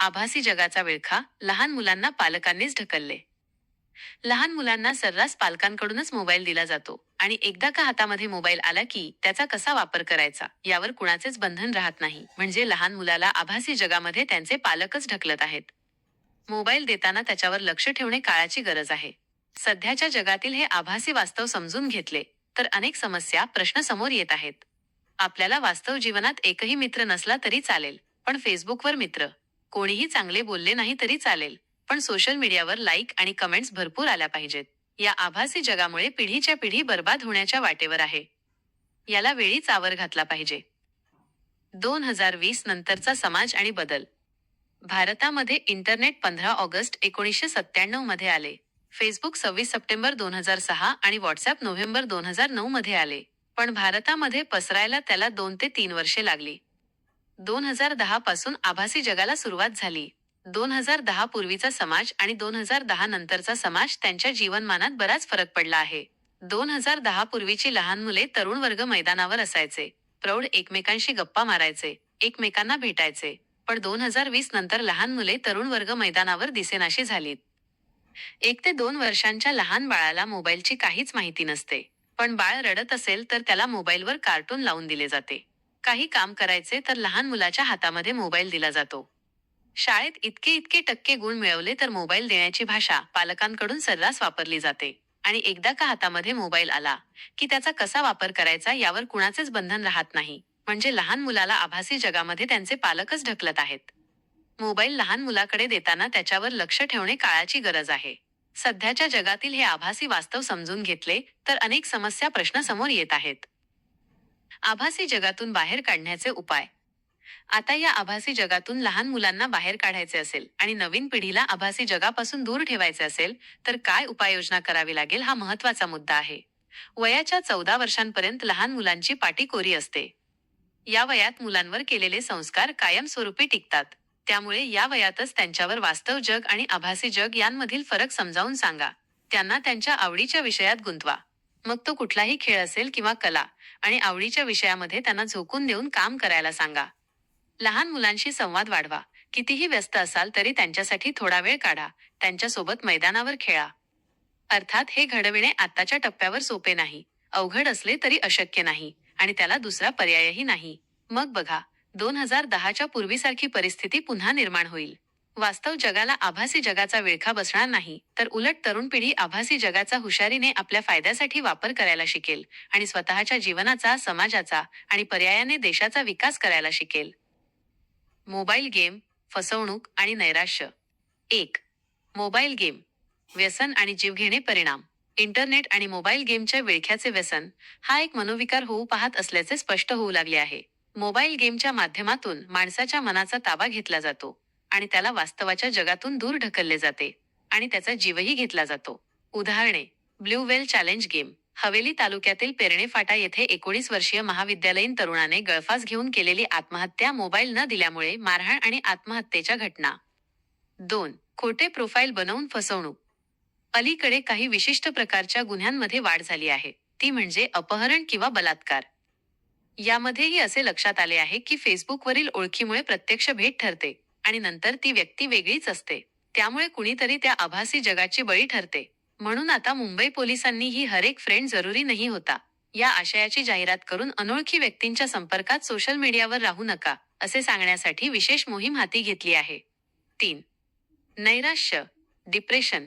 आभासी जगाचा विळखा लहान मुलांना पालकांनीच ढकलले. लहान मुलांना सर्रास पालकांकडूनच मोबाईल दिला जातो आणि एकदा का हातामध्ये मोबाईल आला की त्याचा कसा वापर करायचा यावर कुणाचेच बंधन राहत नाही. म्हणजे लहान मुलाला आभासी जगामध्ये त्यांचे पालकच ढकलत आहेत. मोबाईल देताना त्याच्यावर लक्ष ठेवणे काळाची गरज आहे. सध्याच्या जगातील हे आभासी वास्तव समजून घेतले तर अनेक समस्या प्रश्न समोर येत आहेत. आपल्याला वास्तव जीवनात एकही मित्र नसला तरी चालेल पण फेसबुकवर मित्र. कोणीही चांगले बोलले नाही तरी चालेल पण सोशल मीडियावर लाईक आणि कमेंट्स भरपूर आल्या पाहिजेत. या आभासी जगामुळे पिढीच्या पिढी बर्बाद होण्याच्या वाटेवर आहे. याला वेळीच आवर घातला पाहिजे. दोन हजार वीस नंतरचा समाज आणि बदल. भारतामध्ये इंटरनेट पंधरा ऑगस्ट एकोणीसशे सत्त्याण्णवमध्ये आले. फेसबुक सव्वीस सप्टेंबर दोन हजार सहा आणि व्हॉट्सअप नोव्हेंबर दोन हजार नऊ मध्ये आले. पण भारतामध्ये पसरायला त्याला दोन ते तीन वर्षे लागली. दोन हजार दहा पासून आभासी जगाला सुरुवात झाली. दोन हजार दहा पूर्वीचा समाज आणि दोन हजार दहा नंतरचा समाज त्यांच्या जीवनमानात बराच फरक पडला आहे. दोन हजार दहा पूर्वीची लहान मुले तरुण वर्ग मैदानावर असायचे. प्रौढ एकमेकांशी गप्पा मारायचे एकमेकांना भेटायचे. पण दोन हजार वीस नंतर लहान मुले तरुण वर्ग मैदानावर दिसेनाशी झालीत. एक ते दोन वर्षांच्या लहान बाळाला मोबाईलची काहीच माहिती नसते. पण बाळ रडत असेल तर त्याला मोबाईलवर कार्टून लावून दिले जाते. काही काम करायचे तर लहान मुलाच्या हातामध्ये मोबाईल दिला जातो. शाळेत इतके इतके टक्के गुण मिळवले तर मोबाईल देण्याची भाषा पालकांकडून सर्रास वापरली जाते. आणि एकदा का हातामध्ये मोबाईल आला की त्याचा कसा वापर करायचा यावर कुणाचेच बंधन राहत नाही. म्हणजे लहान मुलाला आभासी जगामध्ये त्यांचे पालकच ढकलत आहेत. मोबाईल लहान मुलाकडे देताना त्याच्यावर लक्ष ठेवणे काळाची गरज आहे. सध्याच्या जगातील हे आभासी वास्तव समजून घेतले तर अनेक समस्या प्रश्न समोर येत आहेत. आभासी जगातून बाहेर काढण्याचे उपाय. आता या आभासी जगातून लहान मुलांना बाहेर काढायचे असेल आणि नवीन पिढीला आभासी जगापासून दूर ठेवायचे असेल तर काय उपाययोजना करावी लागेल हा महत्त्वाचा मुद्दा आहे. वयाच्या चौदा वर्षांपर्यंत लहान मुलांची पाटी कोरी असते. या वयात मुलांवर केलेले संस्कार कायमस्वरूपी टिकतात. त्यामुळे या वयातच त्यांच्यावर वास्तव जग आणि आभासी जग यांमधील फरक समजावून सांगा. त्यांना त्यांच्या आवडीच्या विषयात गुंतवा. मग तो कुठलाही खेळ असेल किंवा कला आणि आवडीच्या विषयामध्ये त्यांना झोकून देऊन काम करायला सांगा. लहान मुलांशी संवाद वाढवा. कितीही व्यस्त असाल तरी त्यांच्यासाठी थोडा वेळ काढा. त्यांच्यासोबत मैदानावर खेळा. अर्थात हे घडविणे आत्ताच्या टप्प्यावर सोपे नाही. अवघड असले तरी अशक्य नाही आणि त्याला दुसरा पर्यायही नाही. मग बघा दोन हजार दहाच्या पूर्वीसारखी परिस्थिती पुन्हा निर्माण होईल. वास्तव जगाला आभासी जगाचा विळखा बसणार नाही तर उलट तरुण पिढी आभासी जगाचा हुशारीने आपल्या फायद्यासाठी वापर करायला शिकेल आणि स्वतःच्या जीवनाचा समाजाचा आणि पर्यायाने देशाचा विकास करायला शिकेल. मोबाईल गेम फसवणूक आणि नैराश्य. एक मोबाईल गेम. व्यसन आणि जीवघेणे परिणाम. इंटरनेट आणि मोबाईल गेमच्या विळख्याचे व्यसन हा एक मनोविकार होऊ पाहत असल्याचे स्पष्ट होऊ लागले आहे. मोबाईल गेमच्या माध्यमातून माणसाच्या मनाचा ताबा घेतला जातो. आणि त्याला वास्तवाच्या जगातून दूर ढकलले जाते आणि त्याचा जीवही घेतला जातो. उदाहरणे blue whale challenge game. Haveli तालुक्यातील पेरणे फाटा येथे एकोणीस वर्षीय महाविद्यालयीन तरुणाने गळफास घेऊन केलेली आत्महत्या मोबाईल न दिल्यामुळे मारहाण आणि आत्महत्येच्या घटना. दोन खोटे प्रोफाईल बनवून फसवणूक. अलीकडे काही विशिष्ट प्रकारच्या गुन्ह्यांमध्ये वाढ झाली आहे. ती म्हणजे अपहरण किंवा बलात्कार. यामध्येही असे लक्षात आले आहे की फेसबुकवरील ओळखीमुळे प्रत्यक्ष भेट ठरते. आणि नंतर ती व्यक्ती वेगळीच असते. त्यामुळे कुणीतरी त्या आभासी जगाची बळी ठरते. म्हणून आता मुंबई पोलिसांनी ही हरेक फ्रेंड जरुरी नाही होता. या आशयाची जाहिरात करून अनोळखी व्यक्तींच्या संपर्कात सोशल मीडियावर राहू नका असे सांगण्यासाठी विशेष मोहीम हाती घेतली आहे. तीन. नैराश्य. डिप्रेशन.